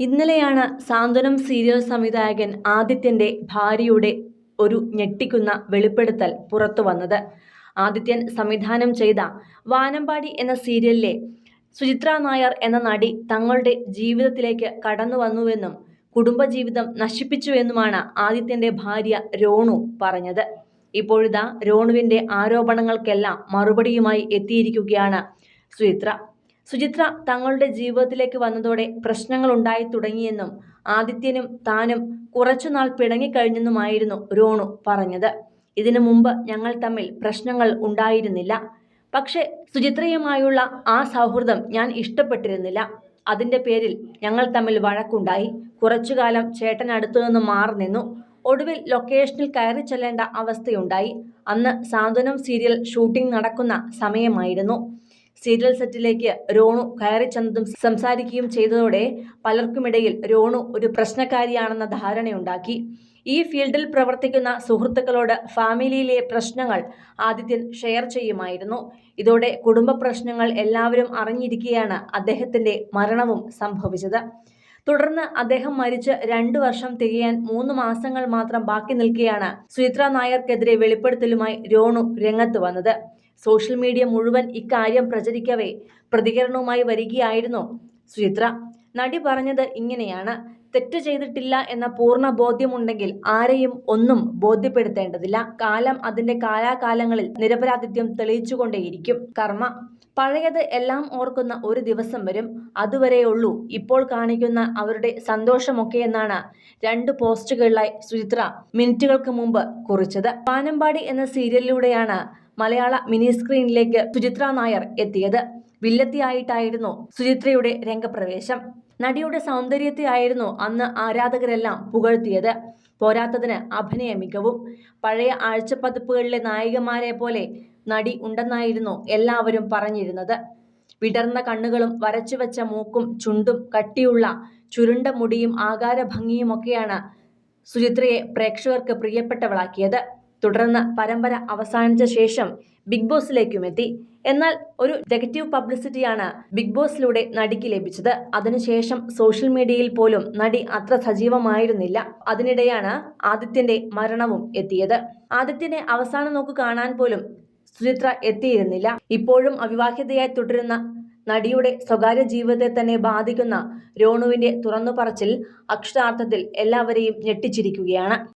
ഇന്നലെയാണ് സാന്ത്വനം സീരിയൽ സംവിധായകൻ ആദിത്യന്റെ ഭാര്യയുടെ ഒരു ഞെട്ടിക്കുന്ന വെളിപ്പെടുത്തൽ പുറത്തു വന്നത്. ആദിത്യൻ സംവിധാനം ചെയ്ത വാനമ്പാടി എന്ന സീരിയലിലെ സുചിത്ര നായർ എന്ന നടി തങ്ങളുടെ ജീവിതത്തിലേക്ക് കടന്നു വന്നുവെന്നും കുടുംബജീവിതം നശിപ്പിച്ചുവെന്നുമാണ് ആദിത്യന്റെ ഭാര്യ രോണു പറഞ്ഞത്. ഇപ്പോഴിതാ രോണുവിന്റെ ആരോപണങ്ങൾക്കെല്ലാം മറുപടിയുമായി എത്തിയിരിക്കുകയാണ് സുചിത്ര. സുചിത്ര തങ്ങളുടെ ജീവിതത്തിലേക്ക് വന്നതോടെ പ്രശ്നങ്ങൾ ഉണ്ടായി തുടങ്ങിയെന്നും ആദിത്യനും താനും കുറച്ചുനാൾ പിണങ്ങിക്കഴിഞ്ഞെന്നുമായിരുന്നു രോണു പറഞ്ഞത്. ഇതിനു മുമ്പ് ഞങ്ങൾ തമ്മിൽ പ്രശ്നങ്ങൾ ഉണ്ടായിരുന്നില്ല. പക്ഷേ സുചിത്രയുമായുള്ള ആ സൗഹൃദം ഞാൻ ഇഷ്ടപ്പെട്ടിരുന്നില്ല. അതിന്റെ പേരിൽ ഞങ്ങൾ തമ്മിൽ വഴക്കുണ്ടായി. കുറച്ചുകാലം ചേട്ടൻ അടുത്തു നിന്ന് മാറി നിന്നു. ഒടുവിൽ ലൊക്കേഷനിൽ കയറി ചെല്ലേണ്ട അവസ്ഥയുണ്ടായി. അന്ന് സാന്ത്വനം സീരിയൽ ഷൂട്ടിംഗ് നടക്കുന്ന സമയമായിരുന്നു. സീരിയൽ സെറ്റിലേക്ക് രോണു കയറി ചെന്നതും സംസാരിക്കുകയും ചെയ്തതോടെ പലർക്കുമിടയിൽ രോണു ഒരു പ്രശ്നക്കാരിയാണെന്ന ധാരണയുണ്ടാക്കി. ഈ ഫീൽഡിൽ പ്രവർത്തിക്കുന്ന സുഹൃത്തുക്കളോട് ഫാമിലിയിലെ പ്രശ്നങ്ങൾ ആദിത്യൻ ഷെയർ ചെയ്യുമായിരുന്നു. ഇതോടെ കുടുംബ പ്രശ്നങ്ങൾ എല്ലാവരും അറിഞ്ഞിരിക്കുകയാണ് അദ്ദേഹത്തിന്റെ മരണവും സംഭവിച്ചത്. തുടർന്ന് അദ്ദേഹം മരിച്ച് രണ്ടു വർഷം തികയാൻ മൂന്ന് മാസങ്ങൾ മാത്രം ബാക്കി നിൽക്കുകയാണ് സുചിത്ര നായർക്കെതിരെ വെളിപ്പെടുത്തലുമായി രോണു രംഗത്ത് വന്നത്. സോഷ്യൽ മീഡിയ മുഴുവൻ ഇക്കാര്യം പ്രചരിക്കവേ പ്രതികരണവുമായി വരികയായിരുന്നു സുചിത്ര. നടി പറഞ്ഞത് ഇങ്ങനെയാണ്. തെറ്റ് ചെയ്തിട്ടില്ല എന്ന പൂർണ ബോധ്യമുണ്ടെങ്കിൽ ആരെയും ഒന്നും ബോധ്യപ്പെടുത്തേണ്ടതില്ല. കാലം അതിന്റെ കാലാകാലങ്ങളിൽ നിരപരാധിത്വം തെളിയിച്ചുകൊണ്ടേയിരിക്കും കർമ്മ. പഴയത് എല്ലാം ഓർക്കുന്ന ഒരു ദിവസം വരും. അതുവരെയുള്ളൂ. ഇപ്പോൾ കാണിക്കുന്ന അവരുടെ സന്തോഷമൊക്കെ എന്നാണ് രണ്ട് പോസ്റ്റുകളിലായി സുചിത്ര മിനിറ്റുകൾക്ക് മുമ്പ് കുറിച്ചത്. പാനമ്പാടി എന്ന സീരിയലിലൂടെയാണ് മലയാള മിനി സ്ക്രീനിലേക്ക് സുചിത്ര നായർ എത്തിയത് വില്ലത്തിയായിട്ടായിരുന്നു സുചിത്രയുടെ രംഗപ്രവേശം. നടിയുടെ സൗന്ദര്യത്തെയായിരുന്നു അന്ന് ആരാധകരെല്ലാം പുകഴ്ത്തിയത്. പോരാത്തതിന് അഭിനയ മികവും പഴയ ആഴ്ചപ്പതിപ്പുകളിലെ നായികമാരെ പോലെ നടി ഉണ്ടെന്നായിരുന്നു എല്ലാവരും പറഞ്ഞിരുന്നത്. വിടർന്ന കണ്ണുകളും വരച്ചുവെച്ച മൂക്കും ചുണ്ടും കട്ടിയുള്ള ചുരുണ്ട മുടിയും ആകാരഭംഗിയുമൊക്കെയാണ് സുചിത്രയെ പ്രേക്ഷകർക്ക് പ്രിയപ്പെട്ടവളാക്കിയത്. തുടർന്ന് പരമ്പര അവസാനിച്ച ശേഷം ബിഗ് ബോസിലേക്കും എത്തി. എന്നാൽ ഒരു നെഗറ്റീവ് പബ്ലിസിറ്റിയാണ് ബിഗ് ബോസിലൂടെ നടിക്ക് ലഭിച്ചത്. അതിനുശേഷം സോഷ്യൽ മീഡിയയിൽ പോലും നടി അത്ര സജീവമായിരുന്നില്ല. അതിനിടെയാണ് ആദിത്യന്റെ മരണവും എത്തിയത്. ആദിത്യനെ അവസാനം നോക്ക് കാണാൻ പോലും സുചിത്ര എത്തിയിരുന്നില്ല. ഇപ്പോഴും അവിവാഹിതയായി തുടരുന്ന നടിയുടെ സ്വകാര്യ ജീവിതത്തെ തന്നെ ബാധിക്കുന്ന രോണുവിന്റെ തുറന്നുപറച്ചിൽ അക്ഷരാർത്ഥത്തിൽ എല്ലാവരെയും ഞെട്ടിച്ചിരിക്കുകയാണ്.